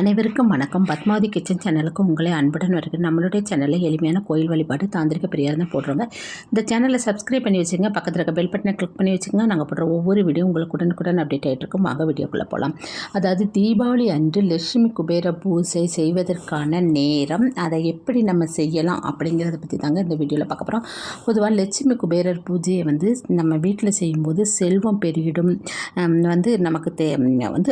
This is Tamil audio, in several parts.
அனைவருக்கும் வணக்கம். பத்மாவதி கிச்சன் சேனலுக்கு உங்களை அன்புடன் வருகிறேன் நம்மளுடைய சேனலில் எளிமையான கோயில் வழிபாடு தாந்திரிக பிரியாரம் தான் போடுறோங்க. இந்த சேனலை சப்ஸ்கிரைப் பண்ணி வச்சுங்க. பக்கத்தில் இருக்க பெல் பட்டனை கிளிக் பண்ணி வச்சுங்க. நாங்கள் போடுற ஒவ்வொரு வீடியோ உங்களுக்கு உடனுக்குடன் அப்டேட் ஆகிட்டு இருக்கும். வாங்க வீடியோக்குள்ளே போகலாம் அதாவது தீபாவளி அன்று லட்சுமி குபேர பூஜை செய்வதற்கான நேரம் அதை எப்படி நம்ம செய்யலாம் அப்படிங்கிறத பற்றி தாங்க இந்த வீடியோவில் பார்க்க போகிறோம் பொதுவாக லட்சுமி குபேரர் பூஜையை வந்து நம்ம வீட்டில் செய்யும்போது செல்வம் பெருகிடும். வந்து நமக்கு தே வந்து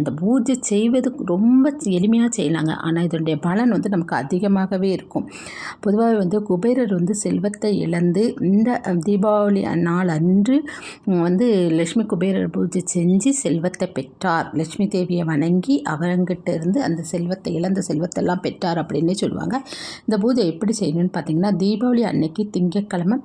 இந்த பூஜை செய்வது ரொம்ப ரொம்ப எளிமையாக செய்யலாங்க. ஆனால் இதனுடைய பலன் வந்து நமக்கு அதிகமாகவே இருக்கும். பொதுவாக வந்து குபேரர் வந்து செல்வத்தை இழந்து இந்த தீபாவளி நாள் அன்று வந்து லட்சுமி குபேரர் பூஜை செஞ்சு செல்வத்தை பெற்றார். லட்சுமி தேவியை வணங்கி அவங்கிட்ட இருந்து அந்த செல்வத்தை இழந்த செல்வத்தெல்லாம் பெற்றார் அப்படின்னே சொல்லுவாங்க. இந்த பூஜை எப்படி செய்யணும்னு பார்த்தீங்கன்னா தீபாவளி அன்னைக்கு திங்கக்கிழமை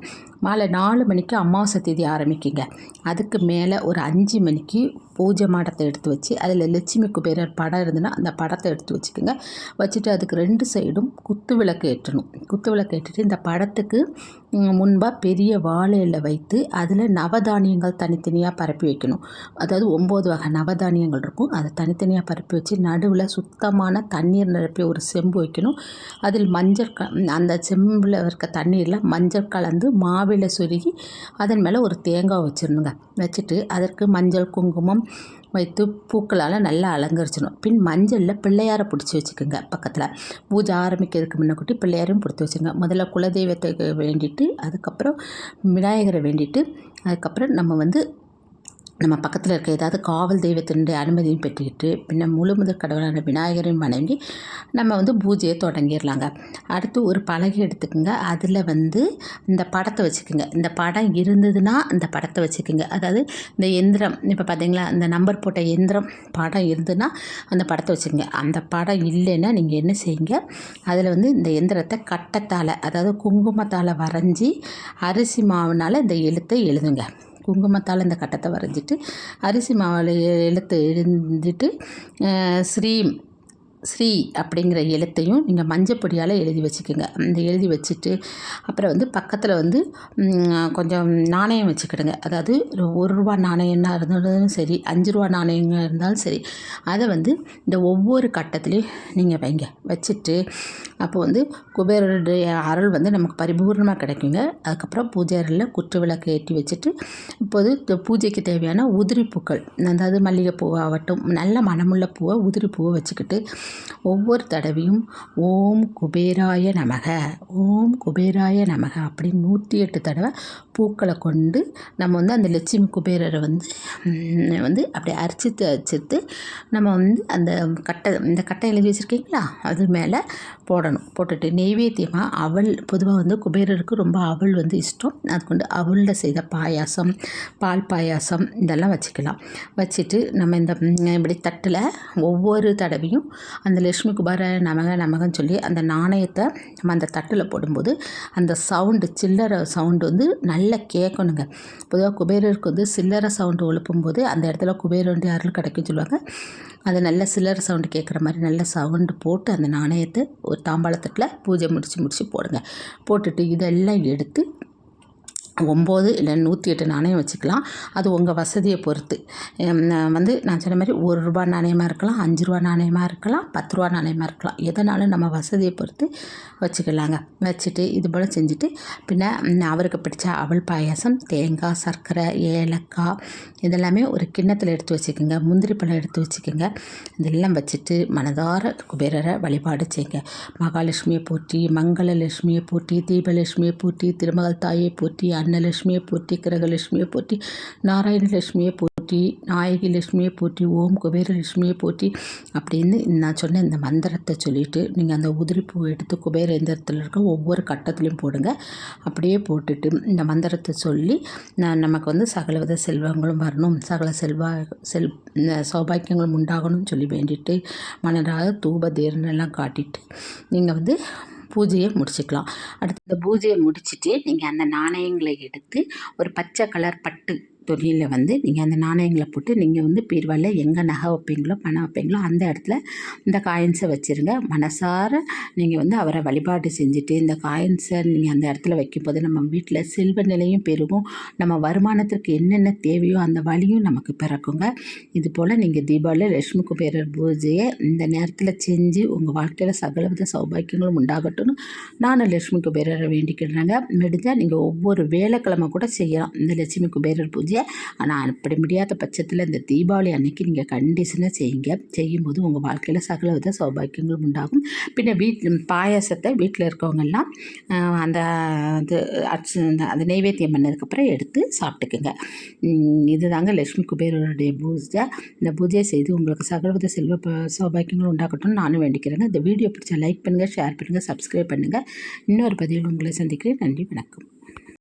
மாலை நாலு மணிக்கு அமாவாசை தேதி ஆரம்பிக்குங்க. அதுக்கு மேலே ஒரு அஞ்சு மணிக்கு பூஜை மாடத்தை எடுத்து வச்சு அதில் லட்சுமி குபேரர் படம் இருந்ததுன்னா அந்த படத்தை எடுத்து வச்சுக்கோங்க. வச்சுட்டு அதுக்கு ரெண்டு சைடும் குத்து விளக்கு ஏற்றணும். குத்து விளக்கு ஏற்றிட்டு இந்த படத்துக்கு முன்பாக பெரிய வாழையில் வைத்து அதில் நவதானியங்கள் தனித்தனியாக பரப்பி வைக்கணும். அதாவது ஒம்பது வகை நவதானியங்கள் இருக்கும். அதை தனித்தனியாக பரப்பி வச்சு நடுவில் சுத்தமான தண்ணீர் நிரப்பி ஒரு செம்பு வைக்கணும். அதில் மஞ்சள் க அந்த செம்பில் இருக்க தண்ணீரில் மஞ்சள் கலந்து மாவில் சுருகி அதன் மேலே ஒரு தேங்காய் வச்சிடணுங்க. வச்சுட்டு அதற்கு மஞ்சள் குங்குமம் வைத்து பூக்களால் நல்லா அலங்கரிச்சிடணும். பின் மஞ்சளில் பிள்ளையாரை பிடிச்சி வச்சுக்கோங்க பக்கத்தில். பூஜை ஆரம்பிக்கிறதுக்கு முன்னக்கூட்டி பிள்ளையாரையும் பிடிச்சி வச்சுங்க. முதல்ல குலதெய்வத்தை வேண்டிட்டு அதுக்கப்புறம் விநாயகரை வேண்டிட்டு அதுக்கப்புறம் நம்ம வந்து நம்ம பக்கத்தில் இருக்க ஏதாவது காவல் தெய்வத்தினுடைய அனுமதியும் பெற்றுக்கிட்டு பின்ன முழு முதற் கடவுளான விநாயகரையும் வணங்கி நம்ம வந்து பூஜையை தொடங்கிடலாங்க. அடுத்து ஒரு பலகை எடுத்துக்கோங்க. அதில் வந்து இந்த படத்தை வச்சுக்கோங்க. இந்த படம் இருந்ததுன்னா அந்த படத்தை வச்சுக்கோங்க. அதாவது இந்த எந்திரம் இப்போ பார்த்தீங்களா இந்த நம்பர் போட்ட எந்திரம் படம் இருந்ததுன்னா அந்த படத்தை வச்சுக்கோங்க. அந்த படம் இல்லைன்னா நீங்கள் என்ன செய்யுங்க அதில் வந்து இந்த எந்திரத்தை கட்டத்தால் அதாவது குங்குமத்தால் வரைஞ்சி அரிசி மாவுனால் இந்த எழுத்தை எழுதுங்க. குங்குமத்தால் இந்த கட்டத்தை வரைஞ்சிட்டு அரிசி மாவில் எழுத்து எழுந்துட்டு ஸ்ரீம் ஸ்ரீ அப்படிங்கிற எழுத்தையும் நீங்கள் மஞ்சப்பொடியால் எழுதி வச்சுக்கோங்க. அந்த எழுதி வச்சுட்டு அப்புறம் வந்து பக்கத்தில் வந்து கொஞ்சம் நாணயம் வச்சுக்கிடுங்க. அதாவது ஒரு ரூபா நாணயம்னா இருந்தாலும் சரி அஞ்சு ரூபா நாணயங்க இருந்தாலும் சரி அதை வந்து இந்த ஒவ்வொரு கட்டத்துலேயும் நீங்கள் வைங்க. வச்சுட்டு அப்போ வந்து குபேரருடைய அருள் வந்து நமக்கு பரிபூர்ணமாக கிடைக்குங்க. அதுக்கப்புறம் பூஜை அறையில் குற்று விளக்கு ஏற்றி வச்சுட்டு இப்போது இந்த பூஜைக்கு தேவையான உதிரி பூக்கள் அதாவது மல்லிகைப்பூவாகட்டும் நல்ல மணமுள்ள பூவை உதிரி பூவை வச்சுக்கிட்டு ஒவ்வொரு தடவையும் ஓம் குபேராய நமக ஓம் குபேராய நமக அப்படின்னு நூற்றி எட்டு தடவை பூக்களை கொண்டு நம்ம வந்து அந்த லட்சுமி குபேரரை வந்து வந்து அப்படியே அரிச்சித்து அரிச்சித்து நம்ம வந்து அந்த கட்டை இந்த கட்டை எழுதி வச்சுருக்கீங்களா? அது மேலே போடணும். போட்டுட்டு நெய்வேத்தியமாக அவள் பொதுவாக வந்து குபேரருக்கு ரொம்ப அவள் வந்து இஷ்டம். அது கொண்டு அவளில் செய்த பாயாசம் பால் பாயாசம் இதெல்லாம் வச்சுக்கலாம். வச்சுட்டு நம்ம இந்த இப்படி தட்டில் ஒவ்வொரு தடவையும் அந்த லட்சுமி குபார நமக நமகன்னு சொல்லி அந்த நாணயத்தை நம்ம அந்த தட்டில் போடும்போது அந்த சவுண்டு சில்லறை சவுண்டு வந்து நல்லா கேட்கணுங்க. பொதுவாக குபேரருக்கு வந்து சில்லறை சவுண்டு எழுப்பும்போது அந்த இடத்துல குபேரனுடைய அருள் கிடைக்கும்னு சொல்லுவாங்க. அது நல்ல சில்லறை சவுண்டு கேட்குற மாதிரி நல்ல சவுண்டு போட்டு அந்த நாணயத்தை ஒரு தாம்பாளத்தட்டில் பூஜை முடித்து முடித்து போடுங்க. போட்டுட்டு இதெல்லாம் எடுத்து ஒம்பது இல்லை நூற்றி எட்டு நாணயம் வச்சுக்கலாம். அது உங்கள் வசதியை பொறுத்து. நான் வந்து நான் சொன்ன மாதிரி ஒரு ரூபா நாணயமாக இருக்கலாம் அஞ்சு ரூபா நாணயமாக இருக்கலாம் பத்து ரூபா நாணயமாக இருக்கலாம். எதனாலும் நம்ம வசதியை பொறுத்து வச்சுக்கலாங்க. வச்சுட்டு இது போல் செஞ்சுட்டு பின்ன அவருக்கு பிடிச்ச அவள் பாயாசம் தேங்காய் சர்க்கரை ஏலக்காய் இதெல்லாமே ஒரு கிண்ணத்தில் எடுத்து வச்சுக்கோங்க. முந்திரி பழம் எடுத்து வச்சுக்கோங்க. இதெல்லாம் வச்சுட்டு மனதார குபேரரை வழிபாடு செய்யுங்க. மகாலட்சுமியை போற்றி மங்களலட்சுமியை போற்றி தீபலட்சுமியை போற்றி திருமகள் தாயை போற்றி அன்னலட்சுமியை போற்றி கிரகலட்சுமியை போற்றி நாராயணலட்சுமியை போற்றி நாயகி லட்சுமியை போற்றி ஓம் குபேரலட்சுமியை போற்றி அப்படின்னு நான் சொன்ன இந்த மந்திரத்தை சொல்லிவிட்டு நீங்கள் அந்த உதிரிப்பூ எடுத்து குபேர எந்திரத்தில் இருக்க ஒவ்வொரு கட்டத்துலையும் போடுங்க. அப்படியே போட்டுட்டு இந்த மந்திரத்தை சொல்லி நான் நமக்கு வந்து சகலவித செல்வங்களும் வரணும். சகல செல்வா செல் சௌபாக்கியங்களும் உண்டாகணும்னு சொல்லி வேண்டிட்டு மனதாக தூப தீரனெல்லாம் எல்லாம் காட்டிட்டு நீங்கள் வந்து பூஜையை முடிச்சுக்கலாம். அடுத்து இந்த பூஜையை முடிச்சுட்டு நீங்கள் அந்த நாணயங்களை எடுத்து ஒரு பச்சை கலர் பட்டு தொழிலில் வந்து நீங்கள் அந்த நாணயங்களை போட்டு நீங்கள் வந்து பீர்வாலில் எங்கே நகை வைப்பீங்களோ பணம் வைப்பீங்களோ அந்த இடத்துல இந்த காயின்ஸை வச்சுருங்க. மனசார நீங்கள் வந்து அவரை வழிபாடு செஞ்சுட்டு இந்த காயின்ஸை நீங்கள் அந்த இடத்துல வைக்கும்போது நம்ம வீட்டில் செல்வ நிலையும் பெருகும். நம்ம வருமானத்திற்கு என்னென்ன தேவையோ அந்த வழியும் நமக்கு பிறக்குங்க. இது போல் நீங்கள் தீபாவளி லட்சுமி குபேரர் பூஜையை இந்த நேரத்தில் செஞ்சு உங்கள் வாழ்க்கையில் சகலவித சௌபாக்கியங்களும் உண்டாகட்டும்னு நான் லட்சுமி குபேரரை வேண்டிக்கிடுறேங்க முடிஞ்சால் நீங்கள் ஒவ்வொரு வேலைக்கிழமை கூட செய்யலாம். இந்த லட்சுமி குபேரர் ஆனால் அப்படி முடியாத பட்சத்தில் இந்த தீபாவளி அன்னைக்கு நீங்கள் கண்டிஷனாக செய்யுங்க. செய்யும்போது உங்கள் வாழ்க்கையில் சகலவித சௌபாக்கியங்களும் உண்டாகும். பின்ன வீட் பாயாசத்தை வீட்டில் இருக்கவங்கெல்லாம் அந்த இது அர்ச்ச அந்த- அந்த பண்ணதுக்கப்புறம் எடுத்து சாப்பிட்டுக்குங்க. இதுதாங்க லட்சுமி குபேரருடைய பூஜை. இந்த பூஜையை செய்து உங்களுக்கு சகலவித செல்வ ப- சௌபாக்கியங்களும் உண்டாகட்டும்னு நானும் வேண்டிக்கிறேங்க. இந்த வீடியோ பிடிச்சா லைக் பண்ணுங்கள் ஷேர் பண்ணுங்கள் சப்ஸ்கிரைப் பண்ணுங்கள் இன்னொரு பதிவில் உங்களை சந்திக்கிறேன். நன்றி வணக்கம்.